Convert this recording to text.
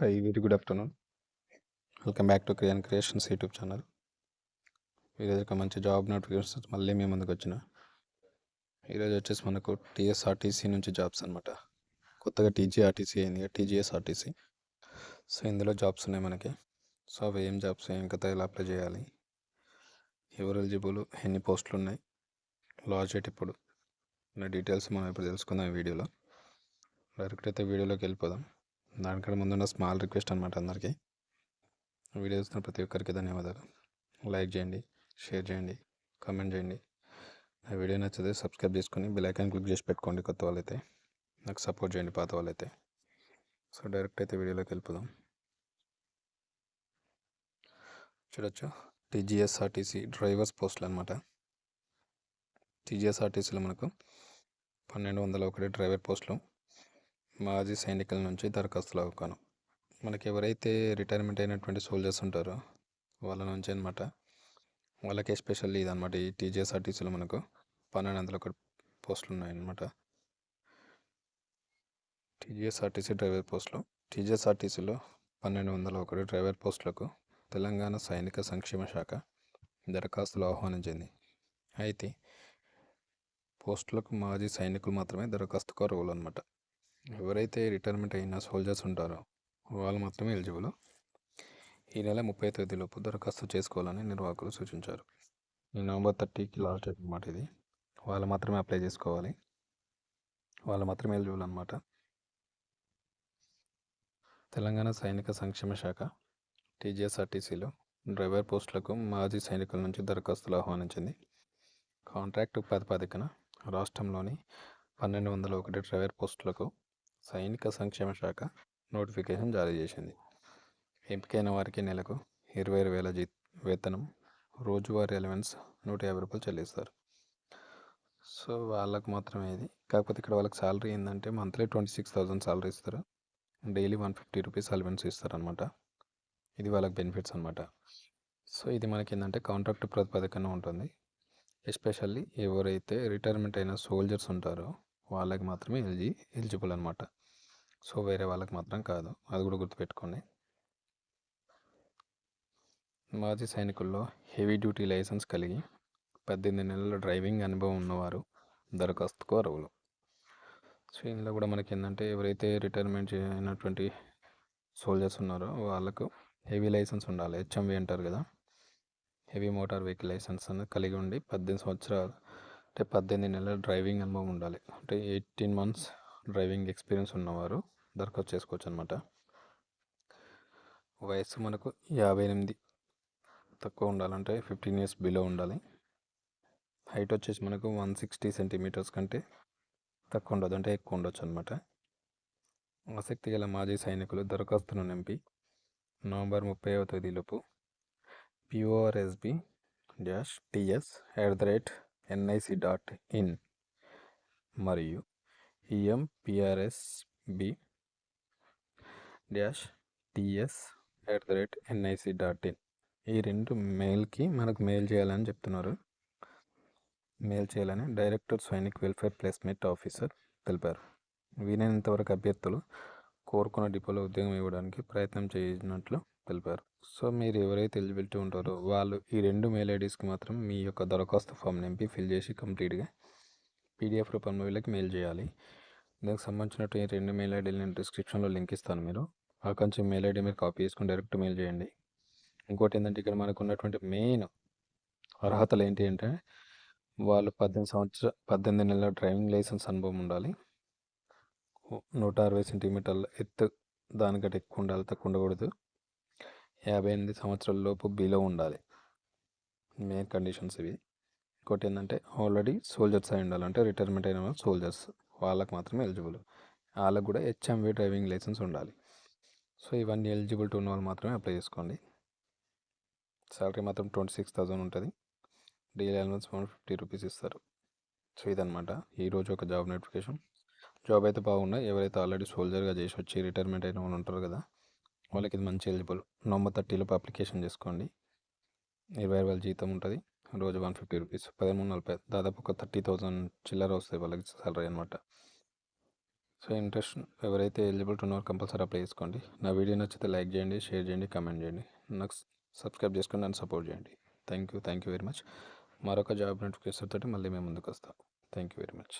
Hi very good afternoon. Welcome back to Kriyan creations YouTube channel. ఈరోజు ఒక మంచి job notifications మళ్ళీ మీ ముందుకు వచ్చిన. ఈరోజు వచ్చేసి మనకు టీఎస్ఆర్టీసీ నుంచి జాబ్స్ అనమాట కొత్తగా టీజీఆర్టీసీ అయింది టీజీఎస్ఆర్టీసీ. సో ఇందులో జాబ్స్ ఉన్నాయి మనకి. సో అవి ఏం జాబ్స్ ఏం కదా ఎలా అప్లై చేయాలి? ఎవరు ఎలిజిబుల్ ఎన్ని పోస్టులు ఉన్నాయి? లాజెట్ ఇప్పుడు అనే డీటెయిల్స్ మనం ఇప్పుడు తెలుసుకుందాం ఈ వీడియోలో. డైరెక్ట్ అయితే వీడియోలోకి వెళ్ళిపోదాం. దానికంటే ముందున్న స్మాల్ రిక్వెస్ట్ అనమాట అందరికీ. వీడియో చూస్తున్న ప్రతి ఒక్కరికి ధన్యవాదాలు. లైక్ చేయండి షేర్ చేయండి కామెంట్ చేయండి. నా వీడియో నచ్చితే సబ్స్క్రైబ్ చేసుకొని బెల్ క్లిక్ చేసి పెట్టుకోండి కొత్త వాళ్ళైతే. నాకు సపోర్ట్ చేయండి పాత వాళ్ళైతే. సో డైరెక్ట్ అయితే వీడియోలోకి వెళ్ళిపోదాం. చూడొచ్చు? టీజీఎస్ఆర్టీసీ డ్రైవర్స్ పోస్టులు అనమాట టీజీఎస్ఆర్టీసీలో మనకు పన్నెండు వందల ఒకటి డ్రైవర్ పోస్టులు. మాజీ సైనికుల నుంచి దరఖాస్తులు అవుకాను మనకి ఎవరైతే రిటైర్మెంట్ అయినటువంటి సోల్జర్స్ ఉంటారో వాళ్ళ నుంచి అనమాట వాళ్ళకి ఎస్పెషల్లీ ఇదనమాట ఈ టీజీఎస్ఆర్టీసీలో మనకు. పన్నెండు వందల ఒకటి పోస్టులు ఉన్నాయన్నమాట టీజీఎస్ఆర్టీసీ డ్రైవర్ పోస్టులు. టీజీఎస్ఆర్టీసీలో పన్నెండు వందల ఒకటి డ్రైవర్ పోస్టులకు తెలంగాణ సైనిక సంక్షేమ శాఖ దరఖాస్తులు ఆహ్వానించింది అయితే పోస్టులకు మాజీ సైనికులు మాత్రమే దరఖాస్తుకు అర్హులు అనమాట ఎవరైతే రిటైర్మెంట్ అయిన సోల్జర్స్ ఉంటారో వాళ్ళు మాత్రమే ఎలిజిబుల్. ఈ నెల ముప్పై తేదీలోపు దరఖాస్తు చేసుకోవాలని నిర్వాహకులు సూచించారు. ఈ నవంబర్ థర్టీకి లాస్ట్ డేట్ అనమాట ఇది. వాళ్ళు మాత్రమే అప్లై చేసుకోవాలి. వాళ్ళు మాత్రమే ఎలిజిబుల్ అనమాట తెలంగాణ సైనిక సంక్షేమ శాఖ టీజీఎస్ఆర్టీసీలో డ్రైవర్ పోస్టులకు మాజీ సైనికుల నుంచి దరఖాస్తులు ఆహ్వానించింది. కాంట్రాక్టు ప్రాతిపదికన రాష్ట్రంలోని పన్నెండు వందల ఒకటి డ్రైవర్ పోస్టులకు సైనిక సంక్షేమ శాఖ నోటిఫికేషన్ జారీ చేసింది. ఎంపికైన వారికి నెలకు ఇరవై వేల జీ వేతనం రోజువారీ అలవెన్స్ నూట యాభై రూపాయలు చెల్లిస్తారు. సో వాళ్ళకు మాత్రమే ఇది. కాకపోతే ఇక్కడ వాళ్ళకి శాలరీ ఏంటంటే monthly twenty six thousand salary ఇస్తారు. Daily one fifty rupees allowance ఇస్తారనమాట ఇది వాళ్ళకి బెనిఫిట్స్ అనమాట సో ఇది మనకి ఏంటంటే కాంట్రాక్ట్ ప్రాతిపదికన ఉంటుంది. ఎస్పెషల్లీ ఎవరైతే రిటైర్మెంట్ అయిన సోల్జర్స్ ఉంటారో వాళ్ళకి మాత్రమే ఎలిజి ఎలిజిబుల్ అనమాట సో వేరే వాళ్ళకి మాత్రం కాదు. అది కూడా గుర్తుపెట్టుకోండి. మాజీ సైనికుల్లో హెవీ డ్యూటీ లైసెన్స్ కలిగి పద్దెనిమిది నెలల డ్రైవింగ్ అనుభవం ఉన్నవారు దరఖాస్తుకు అర్హులు. సో ఇందులో కూడా మనకి ఏంటంటే ఎవరైతే రిటైర్మెంట్ అయినటువంటి సోల్జర్స్ ఉన్నారో వాళ్ళకు హెవీ లైసెన్స్ ఉండాలి. హెచ్ఎంవి అంటారు కదా. హెవీ మోటార్ వెహికల్ లైసెన్స్ అనేది కలిగి ఉండి పద్దెనిమిది సంవత్సరాలు అంటే పద్దెనిమిది నెలల డ్రైవింగ్ అనుభవం ఉండాలి. అంటే ఎయిటీన్ మంత్స్ డ్రైవింగ్ ఎక్స్పీరియన్స్ ఉన్నవారు దరఖాస్తు చేసుకోవచ్చు అనమాట వయసు మనకు యాభై ఎనిమిది. తక్కువ ఉండాలంటే ఫిఫ్టీన్ ఇయర్స్ బిలో ఉండాలి. హైట్ వచ్చేసి మనకు వన్ సిక్స్టీ సెంటీమీటర్స్ కంటే తక్కువ ఉండదు అంటే ఎక్కువ ఉండొచ్చు అనమాట ఆసక్తి గల మాజీ సైనికులు దరఖాస్తును నింపి నవంబర్ ముప్పైవ తేదీలోపు PORSB dash TS at the rate NIC dot in మరియు EMPRSB dash TS at the rate NIC dot in ఈ రెండు మెయిల్కి మనకు మెయిల్ చేయాలని చెప్తున్నారు. మెయిల్ చేయాలని director Sainik welfare placement officer తెలిపారు. వీలైనంతవరకు అభ్యర్థులు కోరుకున్న డిపోలో ఉద్యోగం ఇవ్వడానికి ప్రయత్నం చేసినట్లు తెలిపారు. సో మీరు ఎవరైతే ఎలిజిబిలిటీ ఉంటారో వాళ్ళు ఈ రెండు మెయిల్ ఐడీస్కి మాత్రం మీ యొక్క దరఖాస్తు ఫామ్ నింపి ఫిల్ చేసి కంప్లీట్గా పీడిఎఫ్ రూపంలో వీళ్ళకి మెయిల్ చేయాలి. దానికి సంబంధించినటువంటి రెండు మెయిల్ ఐడీలు నేను డిస్క్రిప్షన్లో లింక్ ఇస్తాను మీరు. ఆ కొంచెం మెయిల్ ఐడి మీరు కాపీ చేసుకుని డైరెక్ట్ మెయిల్ చేయండి. ఇంకోటి ఏంటంటే ఇక్కడ మనకు ఉన్నటువంటి మెయిన్ అర్హతలు ఏంటి అంటే వాళ్ళు పద్దెనిమిది సంవత్సర పద్దెనిమిది నెలల డ్రైవింగ్ లైసెన్స్ అనుభవం ఉండాలి. నూట అరవై సెంటీమీటర్ల ఎత్తు దానికంటే ఎక్కువ ఉండాలి తక్కువ ఉండకూడదు. యాభై ఎనిమిది సంవత్సరాల లోపు బిలో ఉండాలి. మెయిన్ కండిషన్స్ ఇవి. ఇంకోటి ఏంటంటే ఆల్రెడీ సోల్జర్స్ అయి ఉండాలి. అంటే రిటైర్మెంట్ అయిన సోల్జర్స్ వాళ్ళకి మాత్రమే ఎలిజిబుల్. వాళ్ళకు కూడా హెచ్ఎంవి డ్రైవింగ్ లైసెన్స్ ఉండాలి. సో ఇవన్నీ ఎలిజిబిలిటీ ఉన్న వాళ్ళు మాత్రమే అప్లై చేసుకోండి. శాలరీ మాత్రం ట్వంటీ సిక్స్ థౌసండ్ ఉంటుంది. Daily allowance one fifty rupees ఇస్తారు. సో ఇదనమాట ఈరోజు ఒక జాబ్ నోటిఫికేషన్. జాబ్ అయితే బాగున్నాయి. ఎవరైతే ఆల్రెడీ సోల్జర్గా చేసి వచ్చి రిటైర్మెంట్ అయిన వాళ్ళు ఉంటారు కదా వాళ్ళకి ఇది మంచి ఎలిజిబుల్. నవంబర్ థర్టీలోపు అప్లికేషన్ చేసుకోండి. ఇరవై వేల జీతం ఉంటుంది. రోజు వన్ ఫిఫ్టీ రూపీస్ పదమూడు నలభై దాదాపు ఒక థర్టీ థౌసండ్ చిల్లర వస్తాయి వాళ్ళకి సాలరీ అనమాట సో ఇంట్రెస్ట్ ఎవరైతే ఎలిజిబుల్ ఉన్నారో కంపల్సరీ అప్లై చేసుకోండి. నా వీడియో నచ్చితే లైక్ చేయండి షేర్ చేయండి కామెంట్ చేయండి. నాకు సబ్స్క్రైబ్ చేసుకొని నన్ను సపోర్ట్ చేయండి. Thank you thank you very much మరొక జాబ్ నోటిఫికేషన్ తోటి మళ్ళీ మేము ముందుకు వస్తాం. Thank you very much